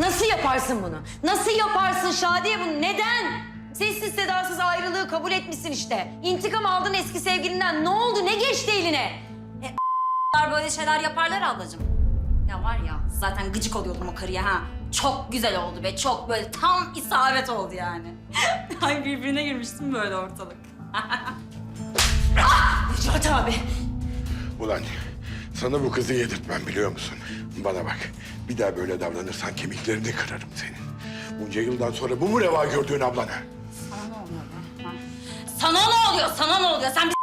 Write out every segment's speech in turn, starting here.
Nasıl yaparsın bunu? Nasıl yaparsın Şadiye bunu? Neden? Sessiz sedasız ayrılığı kabul etmişsin işte. İntikam aldın eski sevgilinden. Ne oldu? Ne geçti eline? Bunlar böyle şeyler yaparlar ablacığım. Ya var ya zaten gıcık oluyordum o karıya ha. Çok güzel oldu be çok böyle tam isabet oldu yani. Ay birbirine girmiştim böyle ortalık. Necati abi. Ulan sana bu kızı yedirtmem biliyor musun? Bana bak. Bir daha böyle davranırsan kemiklerini kırarım senin. Bunca yıldan sonra bu mu reva gördüğün ablana? Sana ne oluyor be? ha? Sana ne oluyor? Sana ne oluyor? Sen bir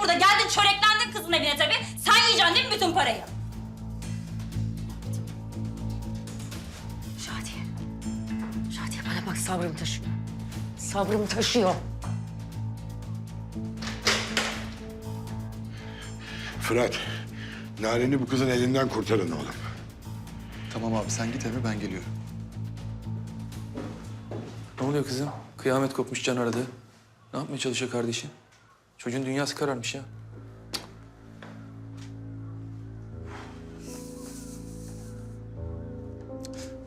burada geldin çöreklendin kızın evine tabii. Sen yiyeceksin değil mi bütün parayı? Şadiye. Şadiye bana bak sabrım taşıyor. Sabrım taşıyor. Fırat, Narin'i bu kızın elinden kurtarın oğlum. Tamam abi sen git eve ben geliyorum. Ne oluyor kızım? Kıyamet kopmuş can aradı. Ne yapmaya çalışıyor kardeşin? Çocuğun dünyası kararmış ya.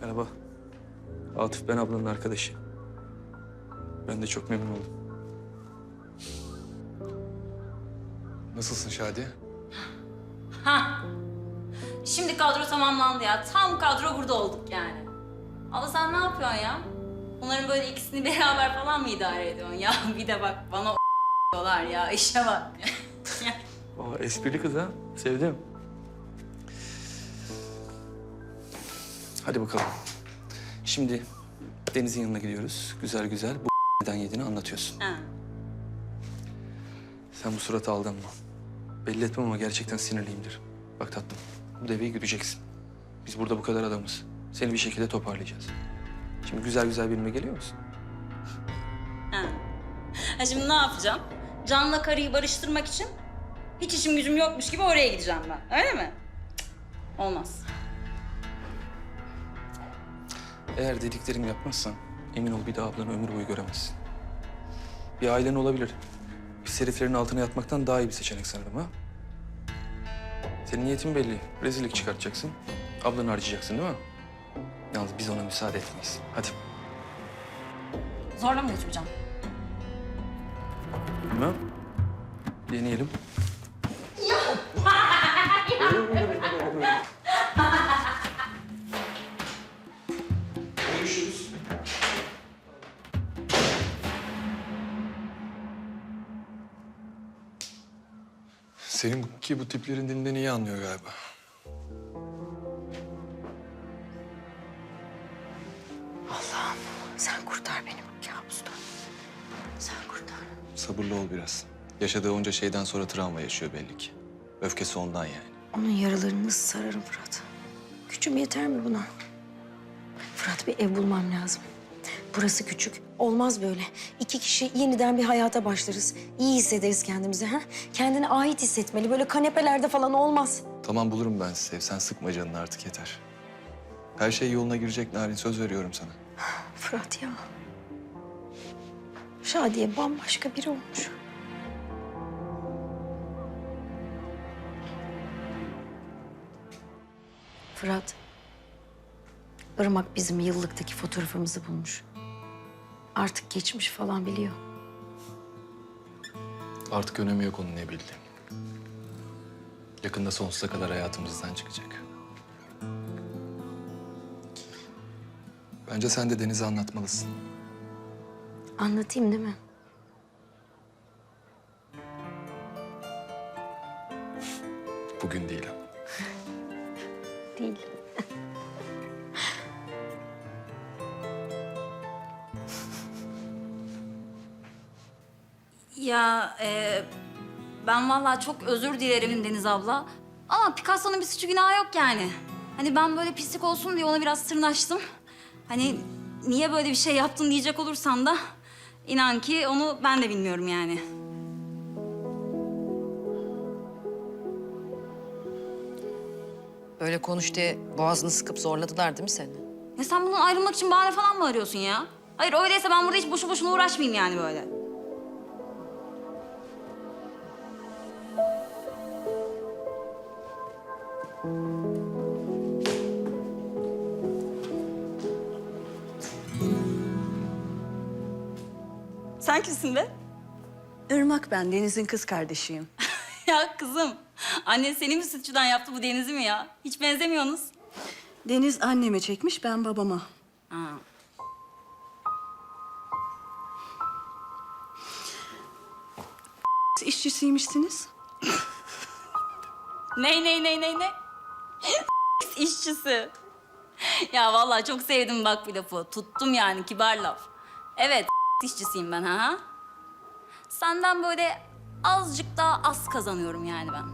Merhaba. Atıf ben ablanın arkadaşı. Ben de çok memnun oldum. Nasılsın Şadiye? Ha. Şimdi kadro tamamlandı ya. Tam kadro burada olduk yani. Ama sen ne yapıyorsun ya? Onların böyle ikisini beraber falan mı idare ediyorsun ya? Bir de bak bana diyorlar ya. işe bak. Aa, esprili kız ha. Sevdim. Hadi bakalım. Şimdi Deniz'in yanına gidiyoruz. Güzel güzel bu neden yediğini anlatıyorsun. ha. Sen bu suratı aldanma. Belli etmem ama gerçekten sinirliyimdir. Bak tatlım, bu deveyi güdeceksin. Biz burada bu kadar adamız. Seni bir şekilde toparlayacağız. Şimdi güzel güzel benimle geliyor musun? Ha. ha şimdi ne yapacağım? Can'la karıyı barıştırmak için hiç işim gücüm yokmuş gibi oraya gideceğim ben. Öyle mi? Cık, Olmaz. Eğer dediklerimi yapmazsan emin ol bir daha ablanı ömür boyu göremezsin. Bir ailen olabilir. Pis heriflerin altına yatmaktan daha iyi bir seçenek sanırım ha? Senin niyetin belli. Rezillik çıkartacaksın. Ablanı harcayacaksın değil mi? Yalnız biz ona müsaade etmeyiz. Hadi. Zorla mı götüreceğim? Bilmem. Deneyelim. Seninki bu tiplerin dilinden iyi anlıyor galiba. Allah'ım sen kurtar beni bu kabustan. Sen kurtar. Sabırlı ol biraz. Yaşadığı onca şeyden sonra travma yaşıyor belli ki. Öfkesi ondan yani. Onun yaralarını nasıl sararım Fırat? Gücüm yeter mi buna? Fırat bir ev bulmam lazım. Burası küçük. Olmaz böyle. İki kişi yeniden bir hayata başlarız. İyi hissederiz kendimizi. Ha? Kendine ait hissetmeli. Böyle kanepelerde falan olmaz. Tamam bulurum ben sizi. Sen sıkma canını artık yeter. Her şey yoluna girecek Narin. Söz veriyorum sana. Fırat ya. Şadiye bambaşka biri olmuş. Fırat. Irmak bizim yıllıktaki fotoğrafımızı bulmuş. Artık geçmiş falan biliyor. Artık önemi yok onun ne bildiği. Yakında sonsuza kadar hayatımızdan çıkacak. Bence sen de Deniz'e anlatmalısın. Anlatayım değil mi? Bugün değil ama. Değil. Ya e, ben vallahi çok özür dilerim Deniz abla. Ama Picasso'nun bir suçu günahı yok yani. Hani ben böyle pislik olsun diye ona biraz tırnaştım. Hani niye böyle bir şey yaptın diyecek olursan da inan ki onu ben de bilmiyorum yani. Böyle konuş diye boğazını sıkıp zorladılar değil mi seni? Ya sen bundan ayrılmak için bahane falan mı arıyorsun ya? Hayır öyleyse ben burada hiç boşu boşuna uğraşmayayım yani böyle. Sen kimsin be? Irmak ben, Deniz'in kız kardeşiyim. ya kızım, annen seni mi sütçüden yaptı bu Deniz'i mi ya? Hiç benzemiyorsunuz. Deniz anneme çekmiş, ben babama. Ha. İşçisiymişsiniz. Ney ney ney ney ne? İşçisi. Ya vallahi çok sevdim bak bu lafı. Tuttum yani kibar laf. Evet işçisiyim ben ha. Senden böyle azıcık daha az kazanıyorum yani ben.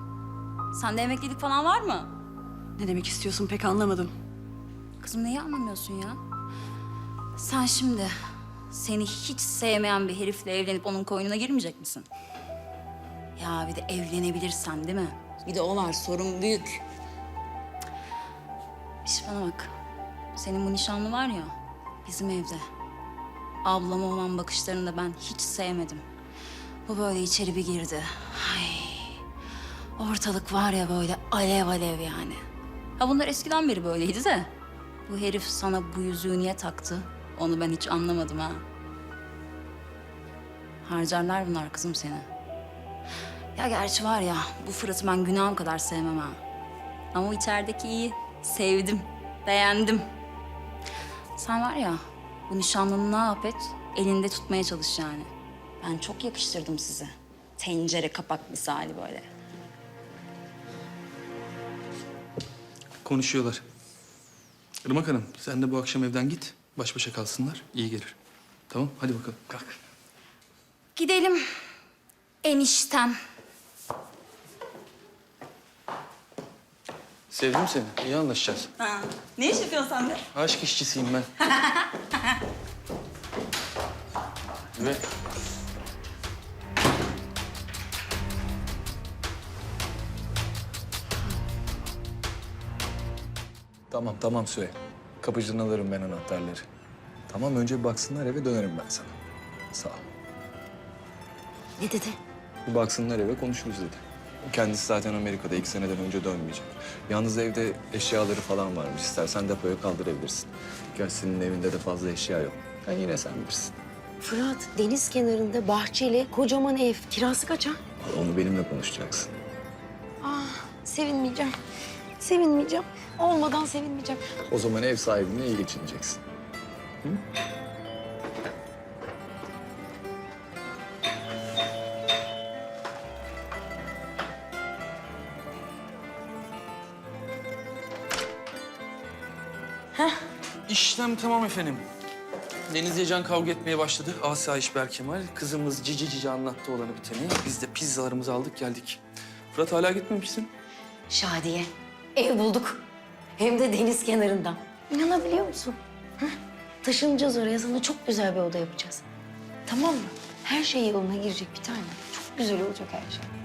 Sende emeklilik falan var mı? Ne demek istiyorsun pek anlamadım. Kızım neyi anlamıyorsun ya? Sen şimdi seni hiç sevmeyen bir herifle evlenip onun koynuna girmeyecek misin? Ya bir de evlenebilirsen değil mi? Bir de o var sorun büyük. İş bana bak. Senin bu nişanlı var ya bizim evde. Ablama olan bakışlarını da ben hiç sevmedim. Bu böyle içeri bir girdi. Ay. Ortalık var ya böyle alev alev yani. Ha bunlar eskiden beri böyleydi de. Bu herif sana bu yüzüğü niye taktı? Onu ben hiç anlamadım ha. Harcarlar bunlar kızım seni. Ya gerçi var ya bu Fırat'ı ben günahım kadar sevmem ha. Ama o içerideki iyi. Sevdim. Beğendim. Sen var ya bu nişanlını ne yap et elinde tutmaya çalış yani. Ben çok yakıştırdım sizi. Tencere kapak misali böyle. Konuşuyorlar. Irmak Hanım, sen de bu akşam evden git. Baş başa kalsınlar. iyi gelir. Tamam, hadi bakalım. Kalk. Gidelim eniştem. Sevdim seni. İyi anlaşacağız. Ha, ne iş yapıyorsun sen de? Aşk işçisiyim ben. Ve Tamam tamam Sühe. Kapıcıdan alırım ben anahtarları. Tamam önce bir baksınlar eve dönerim ben sana. Sağ ol. Ne dedi? Bir baksınlar eve konuşuruz dedi. Kendisi zaten Amerika'da iki seneden önce dönmeyecek. Yalnız evde eşyaları falan varmış. İstersen depoya kaldırabilirsin. Gerçi senin evinde de fazla eşya yok. Ben yine sen bilirsin. Fırat deniz kenarında bahçeli kocaman ev. Kirası kaça? Onu benimle konuşacaksın. Sevinmeyeceğim. Sevinmeyeceğim. Olmadan sevinmeyeceğim. O zaman ev sahibine iyi geçineceksin. işlem tamam efendim. Deniz Yecan kavga etmeye başladı. Asayiş Berkemal. Kızımız cici cici anlattı olanı biteni. Biz de pizzalarımızı aldık geldik. Fırat hala gitmemişsin. Şadiye. Ev bulduk. Hem de deniz kenarında. İnanabiliyor musun? Hı? Taşınacağız oraya. Sana çok güzel bir oda yapacağız. Tamam mı? Her şey yoluna girecek bir tane. Çok güzel olacak her şey.